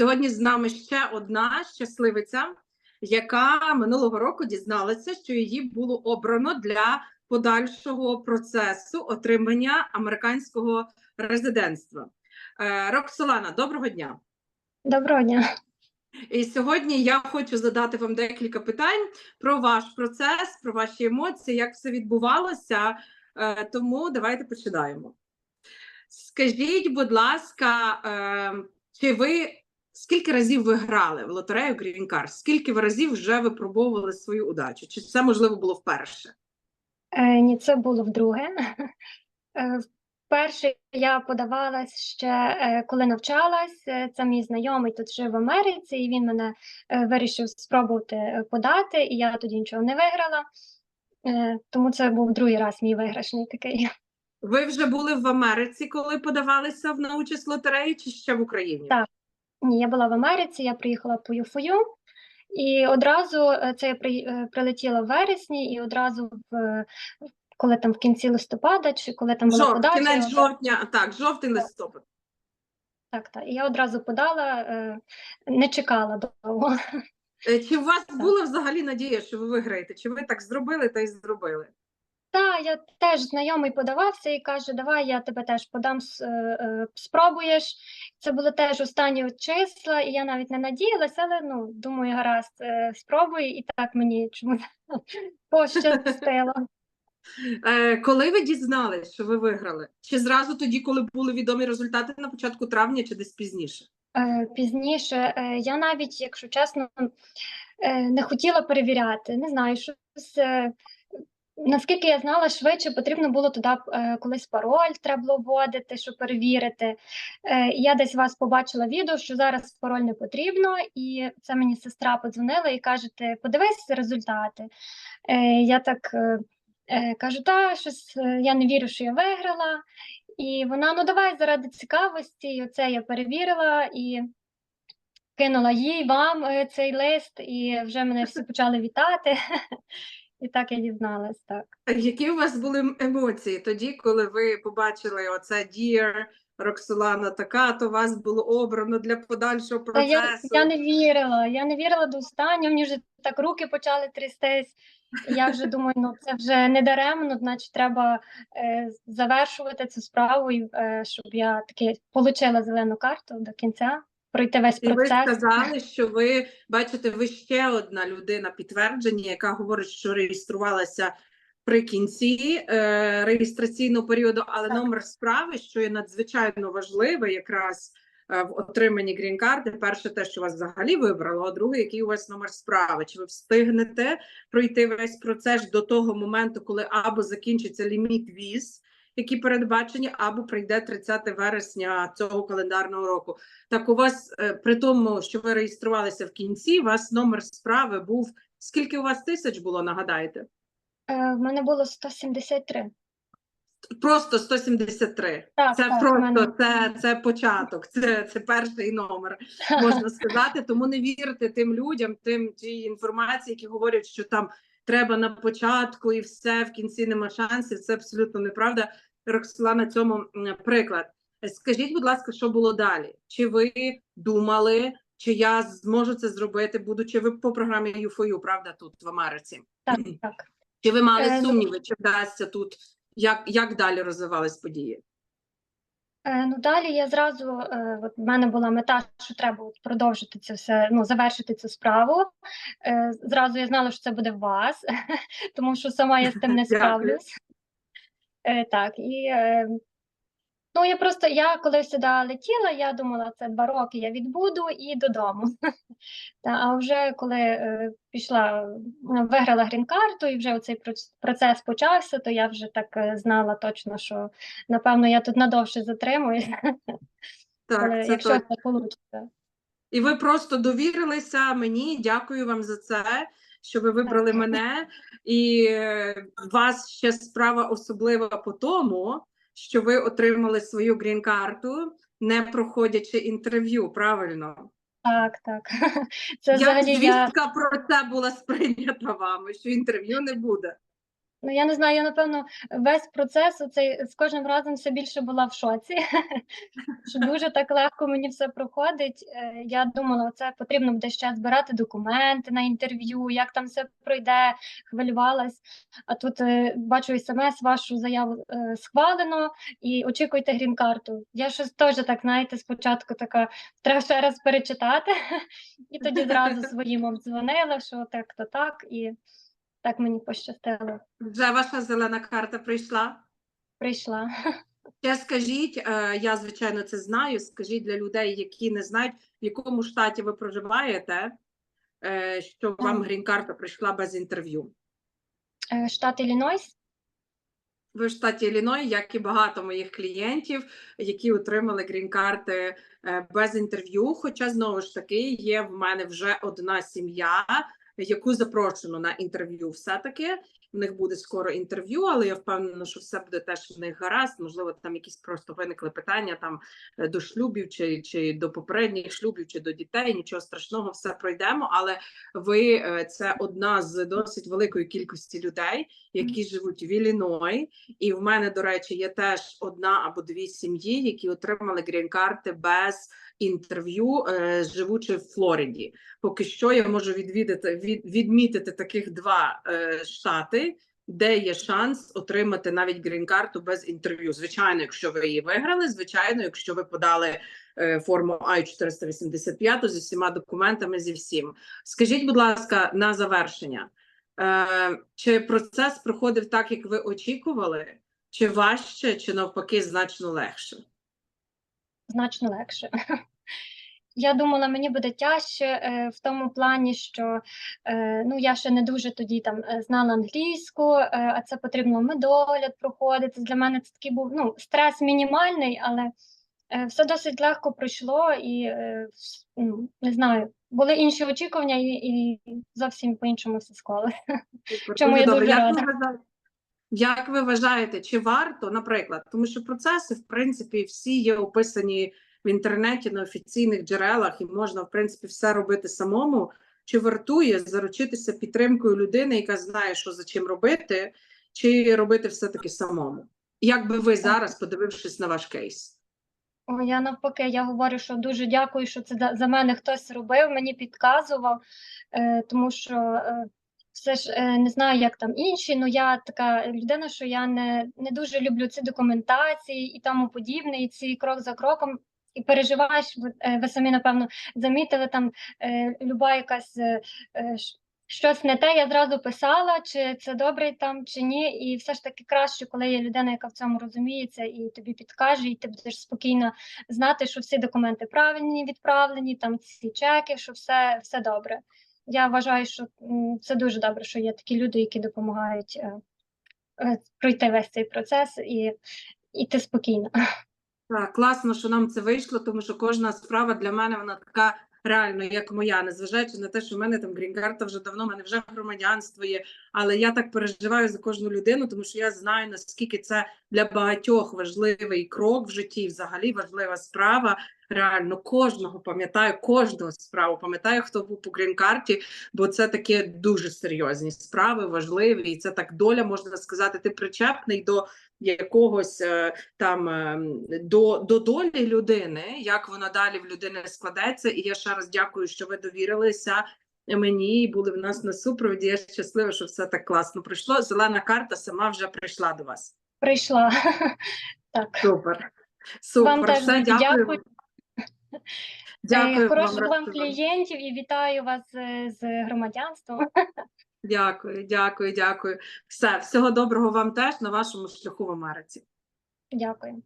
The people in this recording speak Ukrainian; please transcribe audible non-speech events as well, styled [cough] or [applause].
сьогодні з нами ще одна щасливиця, яка минулого року дізналася, що її було обрано для подальшого процесу отримання американського резидентства. Е, Роксолана, доброго дня. Доброго дня. І сьогодні я хочу задати вам декілька питань про ваш процес, про ваші емоції, як все відбувалося. Е, Тому давайте починаємо. Скажіть, будь ласка, е, чи ви скільки разів ви грали в лотерею Green Card? Скільки ви разів вже випробовували свою удачу? Чи це можливо було вперше? Е, ні, це було вдруге. [laughs] Е, вперше я подавалась ще е, коли навчалась. Е, Це мій знайомий тут жив в Америці, і він мене е, вирішив спробувати подати, і я тоді нічого не виграла. Е, тому це був другий раз мій виграшний такий. [laughs] Ви вже були в Америці, коли подавалися в на участь лотереї, чи ще в Україні? Так. Ні, я була в Америці, я приїхала по ЮФОЮ, і одразу е, це я при, е, прилетіла в вересні, і одразу в коли там в кінці листопада, чи коли там була Жовт, подача, кінець жовтня, так, жовтий листопад. Так, так. І я одразу подала, е, не чекала довго. Чи у вас була взагалі надія, що ви виграєте? Чи ви так зробили та й зробили? Та, я теж знайомий подавався і каже, давай я тебе теж подам, е, е, спробуєш. Це були теж останні числа, і я навіть не надіялася, але ну, думаю, гаразд, е, спробую, і так мені чомусь [laughs] пощастило. Коли ви дізналися, що ви виграли? Чи зразу тоді, коли були відомі результати на початку травня, чи десь пізніше? Пізніше я навіть, якщо чесно, не хотіла перевіряти. Не знаю, щось. Наскільки я знала, швидше потрібно було туди е, колись пароль треба було вводити, щоб перевірити. Е, Я десь вас побачила відео, що зараз пароль не потрібно, і це мені сестра подзвонила і каже: ти подивись результати. Е, Я так е, е, кажу, та щось е, я не вірю, що я виграла. І вона, ну давай заради цікавості, і оце я перевірила і кинула їй вам е, цей лист, і вже мене всі почали вітати. [laughs] І так я дізналась, так. Які у вас були емоції тоді, коли ви побачили оце Dear Роксолана така, то вас було обрано для подальшого Та я, я не вірила, я не вірила до останнього, мені вже так руки почали трястись. Я вже [laughs] думаю, ну це вже не даремно, значить, треба е, завершувати цю справу, і, е, щоб я таки отримала зелену карту до кінця, пройти весь І ви сказали, що ви бачите, ви ще одна людина підтвердження, яка говорить, що реєструвалася при кінці е, реєстраційного періоду, але Так. номер справи, що є надзвичайно важливе, якраз е, в отриманні грін-карти. Перше, те, що вас взагалі вибрало, а друге, який у вас номер справи. Чи ви встигнете пройти весь процес до того моменту, коли або закінчиться ліміт віз, які передбачені, або прийде 30 вересня цього календарного року. Так у вас е, при тому, що ви реєструвалися в кінці, у вас номер справи був. Скільки у вас тисяч було, нагадаєте? Е, в мене було 173. Просто 173. Так, Це так, просто це, це початок, це, це перший номер, можна сказати. Тому не вірте тим людям, тим тій інформації, які говорять, що там треба на початку і все в кінці нема шансів. Це абсолютно неправда. Роксолана цьому приклад. Скажіть, будь ласка, що було далі? Чи ви думали, чи я зможу це зробити, будучи ви по програмі ЮФОЮ, правда, тут в Америці? Так, так. Чи ви мали Е, ну- сумніви, чи вдасться тут? Як, як далі розвивались події? Е, Ну, далі я зразу, е, от в мене була мета, що треба от продовжити це все, ну, завершити цю справу. Е, Зразу я знала, що це буде в вас, [laughs] тому що сама я з тим не справлюсь. Так, і ну, я просто, я коли сюди летіла, я думала, це два роки я відбуду і додому. [laughs] Та, а вже коли е, пішла, ну, виграла грін-карту, і вже цей процес почався, то я вже так е, знала точно, що напевно я тут надовше затримуюсь. [laughs] Так, це якщо це вийде. І ви просто довірилися мені. Дякую вам за це, що ви вибрали мене. І е, вас ще справа особлива по тому, що ви отримали свою грін-карту, не проходячи інтерв'ю. Правильно, Так, так. [laughs] Це як взагалі я звістка про це була сприйнята вами, що інтерв'ю не буде. Ну, я не знаю, я напевно весь процес оцей з кожним разом все більше була в шоці, [laughs] що дуже так легко мені все проходить. Е, Я думала, це потрібно буде ще збирати документи на інтерв'ю, як там все пройде, хвилювалась. А тут е, бачу смс, вашу заяву е, схвалено і очікуйте грін-карту. Я щось теж так, знаєте, спочатку така треба ще раз перечитати, [laughs] і тоді зразу своїм обдзвонила, що так, то так, і так мені пощастило. Вже ваша зелена карта прийшла. Прийшла. Ще скажіть, е, я звичайно це знаю. Скажіть для людей, які не знають, в якому штаті ви проживаєте, е, що вам грін-карта прийшла без інтерв'ю. Е, Штат Іллінойс. Ви в штаті Ілліной, як і багато моїх клієнтів, які отримали грін-карти без інтерв'ю. Хоча знову ж таки є в мене вже одна сім'я, яку запрошено на інтерв'ю. Все таки в них буде скоро інтерв'ю, але я впевнена, що все буде теж в них гаразд. Можливо, там якісь просто виникли питання там е, до шлюбів, чи, чи до попередніх шлюбів, чи до дітей. Нічого страшного, все пройдемо. Але ви е, це одна з досить великої кількості людей, які живуть в Ілліной. І в мене, до речі, є теж одна або дві сім'ї, які отримали грін-карти без інтерв'ю, е, живучи в Флориді. Поки що я можу відвідати від, відмітити таких два е, штати, де є шанс отримати навіть грін-карту без інтерв'ю. Звичайно, якщо ви її виграли, звичайно, якщо ви подали е, форму I-485 зі всіма документами, зі всім. Скажіть, будь ласка, на завершення. Чи процес проходив так, як ви очікували, чи важче, чи навпаки значно легше? значно легше. Я думала, мені буде тяжче е, в тому плані, що е, ну, я ще не дуже тоді там е, знала англійську, е, а це потрібно медогляд проходити. Для мене це такий був ну, стрес мінімальний, але е, все досить легко пройшло і е, ну, не знаю, були інші очікування, і, і зовсім по-іншому все склалося. Чому я дуже рада. Як ви вважаєте, чи варто, наприклад, тому що процеси, в принципі, всі є описані в інтернеті на офіційних джерелах, і можна, в принципі, все робити самому. Чи вартує заручитися підтримкою людини, яка знає, що за чим робити, чи робити все-таки самому? Як би ви зараз, подивившись на ваш кейс? О, я навпаки, я говорю, що дуже дякую, що це за, мене хтось робив, мені підказував, е, тому що е, все ж е, не знаю, як там інші, але я така людина, що я не, не дуже люблю ці документації і тому подібне, і ці крок за кроком. І переживаєш, ви, е, ви самі, напевно, замітили там е, люба якась е, щось не те, я зразу писала, чи це добре там, чи ні. І все ж таки краще, коли є людина, яка в цьому розуміється, і тобі підкаже, і ти будеш спокійно знати, що всі документи правильні, відправлені, там ці чеки, що все, все добре. Я вважаю, що це дуже добре, що є такі люди, які допомагають пройти весь цей процес і йти спокійно. Так, класно, що нам це вийшло, тому що кожна справа для мене вона така реально, як моя, незважаючи на те, що в мене там грін-карта вже давно, в мене вже громадянство є. Але я так переживаю за кожну людину, тому що я знаю, наскільки це для багатьох важливий крок в житті, взагалі важлива справа. Реально кожного пам'ятаю, кожного справу пам'ятаю, хто був по грін-карті, бо це такі дуже серйозні справи, важливі, і це так доля, можна сказати, ти причепний до якогось е, там ем, до, до долі людини, як вона далі в людини складеться. І я ще раз дякую, що ви довірилися мені і були в нас на супроводі. Я щаслива, що все так класно пройшло. Зелена карта сама вже прийшла до вас. Прийшла. [laughs] Так. Супер. Супер. Вам теж все, дякую. дякую. Дякую Е, Хороших вам, вам клієнтів і вітаю вас е, з громадянством. [laughs] Дякую, дякую, дякую. Все, всього доброго вам теж на вашому шляху в Америці. Дякую.